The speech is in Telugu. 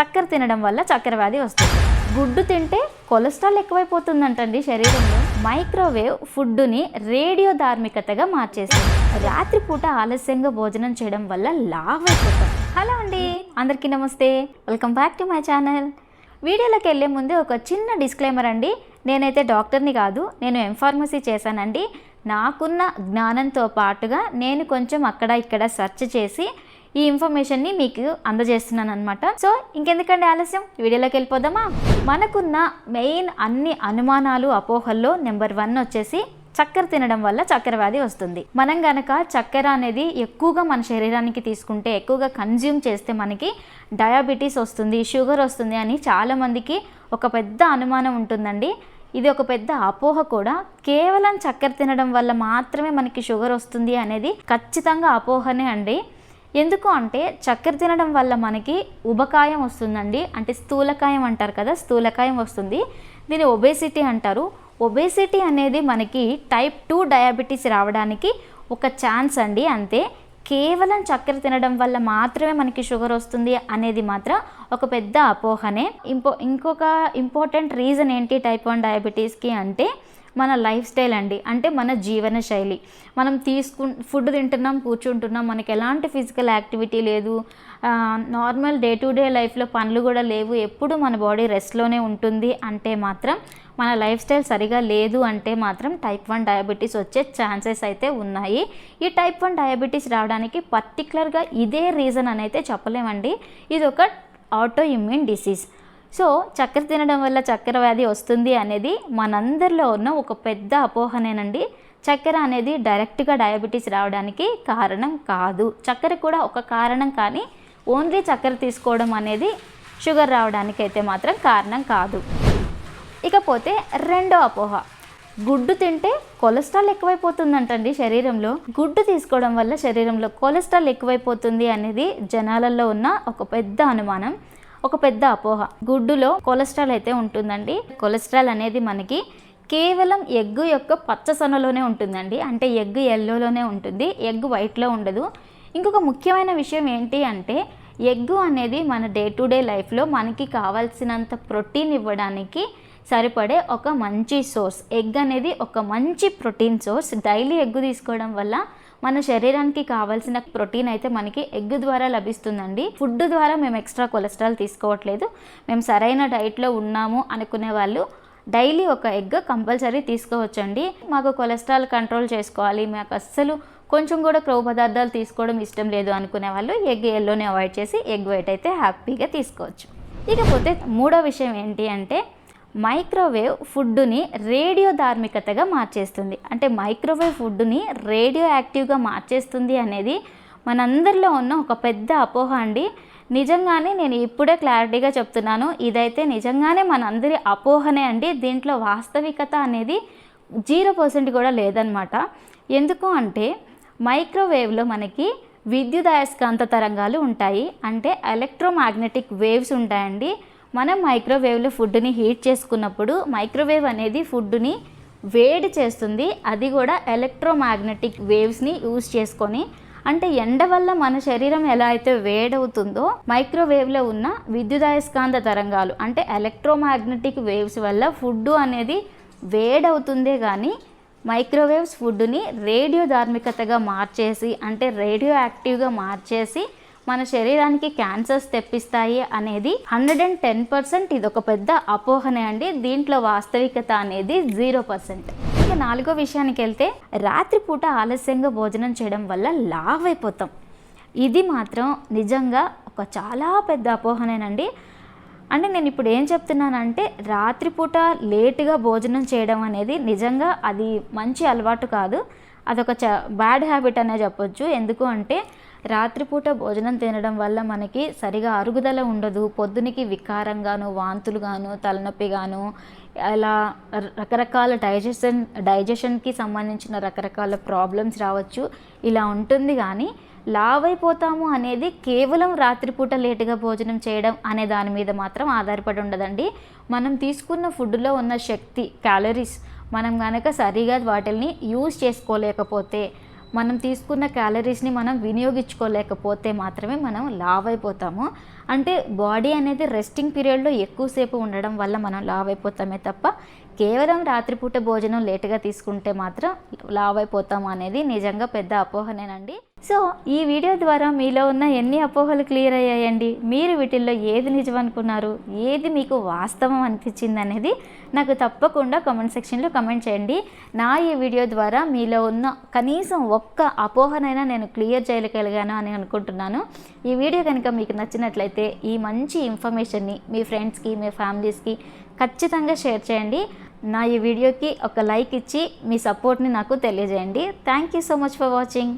చక్కెర తినడం వల్ల చక్కెర వ్యాధి వస్తుంది. గుడ్డు తింటే కొలెస్ట్రాల్ ఎక్కువైపోతుందంటండి శరీరంలో. మైక్రోవేవ్ ఫుడ్డుని రేడియో ధార్మికతగా మార్చేస్తుంది. రాత్రిపూట ఆలస్యంగా భోజనం చేయడం వల్ల లావ్ అయిపోతాం హలో అండి అందరికీ నమస్తే. Welcome back to my channel. వీడియోలోకి వెళ్ళే ముందే ఒక చిన్న డిస్క్లైమర్ అండి. నేనైతే డాక్టర్ని కాదు నేను ఎంఫార్మసీ చేశానండి. నాకున్న జ్ఞానంతో పాటుగా నేను కొంచెం అక్కడ ఇక్కడ సెర్చ్ చేసి ఈ ఇన్ఫర్మేషన్ని మీకు అందజేస్తున్నాను అనమాట సో ఇంకెందుకండి ఆలస్యం? వీడియోలోకి వెళ్ళిపోదామా? మనకున్న మెయిన్ అన్ని అనుమానాలు అపోహల్లో నెంబర్ వన్ వచ్చేసి చక్కెర తినడం వల్ల చక్కెర వ్యాధి వస్తుంది. మనం గనక చక్కెర అనేది ఎక్కువగా మన శరీరానికి తీసుకుంటే ఎక్కువగా కన్జ్యూమ్ చేస్తే మనకి డయాబెటీస్ వస్తుంది షుగర్ వస్తుంది అని చాలామందికి ఒక పెద్ద అనుమానం ఉంటుందండి. ఇది ఒక పెద్ద అపోహ కూడా. కేవలం చక్కెర తినడం వల్ల మాత్రమే మనకి షుగర్ వస్తుంది అనేది ఖచ్చితంగా అపోహనే అండి. ఎందుకు అంటే చక్కెర తినడం వల్ల మనకి ఉబకాయం వస్తుందండి. అంటే స్థూలకాయం అంటారు కదా స్థూలకాయం వస్తుంది. దీన్ని ఒబేసిటీ అంటారు. ఒబేసిటీ అనేది మనకి టైప్ టూ డయాబెటీస్ రావడానికి ఒక ఛాన్స్ అండి. అంతే కేవలం చక్కెర తినడం వల్ల మాత్రమే మనకి షుగర్ వస్తుంది అనేది మాత్రం ఒక పెద్ద అపోహనే. ఇంపో ఇంకొక ఇంపార్టెంట్ రీజన్ ఏంటి టైప్ వన్ డయాబెటీస్కి అంటే మన లైఫ్ స్టైల్ అండి. అంటే మన జీవన శైలి. మనం తీసుకు ఫుడ్ తింటున్నాం కూర్చుంటున్నాం మనకి ఎలాంటి ఫిజికల్ యాక్టివిటీ లేదు. నార్మల్ డే టు డే లైఫ్లో పనులు కూడా లేవు. ఎప్పుడు మన బాడీ రెస్ట్లోనే ఉంటుంది అంటే మాత్రం మన లైఫ్ స్టైల్ సరిగా లేదు అంటే మాత్రం టైప్ వన్ డయాబెటీస్ వచ్చే ఛాన్సెస్ అయితే ఉన్నాయి. ఈ టైప్ వన్ డయాబెటీస్ రావడానికి పర్టికులర్గా ఇదే రీజన్ అని అయితే చెప్పలేమండి. ఇది ఒక ఆటో ఇమ్యూన్ డిసీజ్. సో చక్కెర తినడం వల్ల చక్కెర వ్యాధి వస్తుంది అనేది మనందరిలో ఉన్న ఒక పెద్ద అపోహనేనండి. చక్కెర అనేది డైరెక్ట్గా డయాబెటీస్ రావడానికి కారణం కాదు. చక్కెర కూడా ఒక కారణం కానీ ఓన్లీ చక్కెర తీసుకోవడం అనేది షుగర్ రావడానికి అయితే మాత్రం కారణం కాదు. ఇకపోతే రెండో అపోహ. గుడ్డు తింటే కొలెస్ట్రాల్ ఎక్కువైపోతుందంటండి శరీరంలో. గుడ్డు తీసుకోవడం వల్ల శరీరంలో కొలెస్ట్రాల్ ఎక్కువైపోతుంది అనేది జనాలలో ఉన్న ఒక పెద్ద అనుమానం. ఒక పెద్ద అపోహ. గుడ్డులో కొలెస్ట్రాల్ అయితే ఉంటుందండి. కొలెస్ట్రాల్ అనేది మనకి కేవలం ఎగ్ యొక్క పచ్చసనలోనే ఉంటుందండి. అంటే ఎగ్ ఎల్లోలోనే ఉంటుంది. ఎగ్ వైట్లో ఉండదు. ఇంకొక ముఖ్యమైన విషయం ఏంటి అంటే ఎగ్ అనేది మన డే టు డే లైఫ్లో మనకి కావాల్సినంత ప్రోటీన్ ఇవ్వడానికి సరిపడే ఒక మంచి సోర్స్. ఎగ్ అనేది ఒక మంచి ప్రోటీన్ సోర్స్. డైలీ ఎగ్ తీసుకోవడం వల్ల మన శరీరానికి కావాల్సిన ప్రోటీన్ అయితే మనకి ఎగ్ ద్వారా లభిస్తుందండి. ఫుడ్ ద్వారా మేము ఎక్స్ట్రా కొలెస్ట్రాల్ తీసుకోవట్లేదు. మేము సరైన డైట్లో ఉన్నాము అనుకునే వాళ్ళు డైలీ ఒక ఎగ్ కంపల్సరీ తీసుకోవచ్చండి. మాకు కొలెస్ట్రాల్ కంట్రోల్ చేసుకోవాలి. మాకు అస్సలు కొంచెం కూడా క్రొవ్వు పదార్థాలు తీసుకోవడం ఇష్టం లేదు అనుకునే వాళ్ళు ఎగ్ ఎల్లోనే అవాయిడ్ చేసి ఎగ్ వైట్ అయితే హ్యాపీగా తీసుకోవచ్చు. ఇకపోతే మూడో విషయం ఏంటి అంటే మైక్రోవేవ్ ఫుడ్డుని రేడియో ధార్మికతగా మార్చేస్తుంది. అంటే మైక్రోవేవ్ ఫుడ్డుని రేడియో యాక్టివ్గా మార్చేస్తుంది అనేది మనందరిలో ఉన్న ఒక పెద్ద అపోహ అండి. నిజంగానే నేను ఇప్పుడే క్లారిటీగా చెప్తున్నాను. ఇదైతే నిజంగానే మనందరి అపోహనే అండి. దీంట్లో వాస్తవికత అనేది జీరో పర్సెంట్ కూడా లేదనమాట ఎందుకు అంటే మైక్రోవేవ్లో మనకి విద్యుదయస్కాంత తరంగాలు ఉంటాయి. అంటే ఎలక్ట్రోమాగ్నెటిక్ వేవ్స్ ఉంటాయండి. మనం మైక్రోవేవ్లో ఫుడ్ని హీట్ చేసుకున్నప్పుడు మైక్రోవేవ్ అనేది ఫుడ్ని వేడి చేస్తుంది. అది కూడా ఎలక్ట్రోమాగ్నెటిక్ వేవ్స్ని యూజ్ చేసుకొని అంటే ఎండ వల్ల మన శరీరం ఎలా అయితే వేడవుతుందో మైక్రోవేవ్లో ఉన్న విద్యుదయస్కాంత తరంగాలు అంటే ఎలక్ట్రోమాగ్నెటిక్ వేవ్స్ వల్ల ఫుడ్ అనేది వేడవుతుందే కానీ మైక్రోవేవ్స్ ఫుడ్ని రేడియో ధార్మికతగా మార్చేసి అంటే రేడియో యాక్టివ్గా మార్చేసి మన శరీరానికి క్యాన్సర్స్ తెప్పిస్తాయి అనేది హండ్రెడ్ అండ్ టెన్ పర్సెంట్ ఇది ఒక పెద్ద అపోహనే అండి. దీంట్లో వాస్తవికత అనేది జీరో పర్సెంట్. ఇక నాలుగో విషయానికి వెళ్తే రాత్రిపూట ఆలస్యంగా భోజనం చేయడం వల్ల లావ్ అయిపోతాం ఇది మాత్రం నిజంగా ఒక చాలా పెద్ద అపోహనేనండి. అంటే నేను ఇప్పుడు ఏం చెప్తున్నానంటే రాత్రిపూట లేటుగా భోజనం చేయడం అనేది నిజంగా అది మంచి అలవాటు కాదు. అదొక చ బ్యాడ్ హ్యాబిట్ అనే చెప్పొచ్చు. ఎందుకు అంటే రాత్రిపూట భోజనం తినడం వల్ల మనకి సరిగా అరుగుదల ఉండదు. పొద్దునికి వికారంగాను వాంతులుగాను తలనొప్పిగాను అలా రకరకాల డైజెషన్ డైజెషన్కి సంబంధించిన రకరకాల ప్రాబ్లమ్స్ రావచ్చు. ఇలా ఉంటుంది కానీ లావ్ అయిపోతాము అనేది కేవలం రాత్రిపూట లేటుగా భోజనం చేయడం అనే దాని మీద మాత్రం ఆధారపడి ఉండదండి. మనం తీసుకున్న ఫుడ్లో ఉన్న శక్తి క్యాలరీస్ మనం కనుక సరిగా వాటిని యూజ్ చేసుకోలేకపోతే మనం తీసుకున్న క్యాలరీస్ని మనం వినియోగించుకోలేకపోతే మాత్రమే మనం లావ్ అయిపోతాము అంటే బాడీ అనేది రెస్టింగ్ పీరియడ్లో ఎక్కువసేపు ఉండడం వల్ల మనం లావ్ అయిపోతామే తప్ప కేవలం రాత్రిపూట భోజనం లేటుగా తీసుకుంటే మాత్రం లావ్ అయిపోతాం అనేది నిజంగా పెద్ద అపోహనేనండి. సో ఈ వీడియో ద్వారా మీలో ఉన్న ఎన్ని అపోహలు క్లియర్ అయ్యాయండి? మీరు వీటిల్లో ఏది నిజం అనుకున్నారు ఏది మీకు వాస్తవం అనిపించింది అనేది నాకు తప్పకుండా కమెంట్ సెక్షన్లో కమెంట్ చేయండి. నా ఈ వీడియో ద్వారా మీలో ఉన్న కనీసం ఒక్క అపోహనైనా నేను క్లియర్ చేయగలిగాను అని అనుకుంటున్నాను. ఈ వీడియో కనుక మీకు నచ్చినట్లయితే ఈ మంచి ఇన్ఫర్మేషన్ని మీ ఫ్రెండ్స్కి మీ ఫ్యామిలీస్కి ఖచ్చితంగా షేర్ చేయండి. నా ఈ వీడియోకి ఒక లైక్ ఇచ్చి మీ సపోర్ట్ని నాకు తెలియజేయండి. Thank you so much for watching